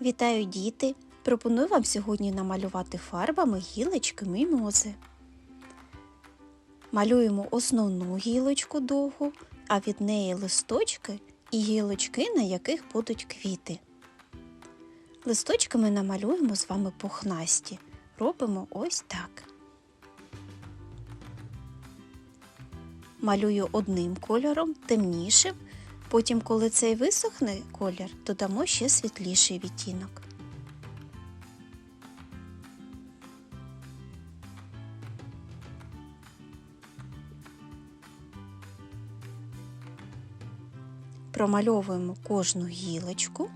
Вітаю діти! Пропоную вам сьогодні намалювати фарбами гілочки мімози. Малюємо основну гілочку довгу, а від неї листочки і гілочки, на яких будуть квіти. Листочки ми намалюємо з вами пухнасті. Робимо ось так. Малюю одним кольором, темнішим. Потім, коли цей висохне колір, додамо ще світліший відтінок. Промальовуємо кожну гілочку.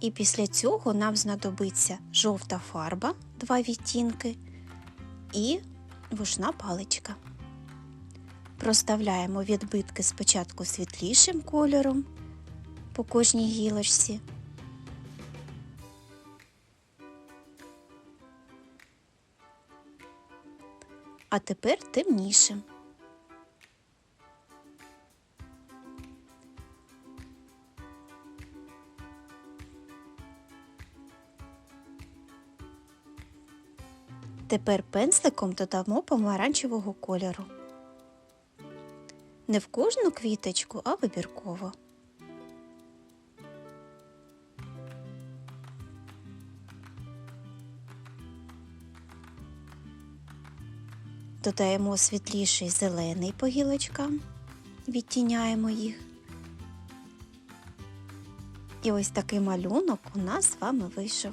І після цього нам знадобиться жовта фарба, два відтінки і вушна паличка. Проставляємо відбитки спочатку світлішим кольором по кожній гілочці. А тепер темнішим. Тепер пензликом додамо помаранчевого кольору. Не в кожну квіточку, а вибірково. Додаємо світліший зелений по гілочкам, відтіняємо їх. І ось такий малюнок у нас з вами вийшов.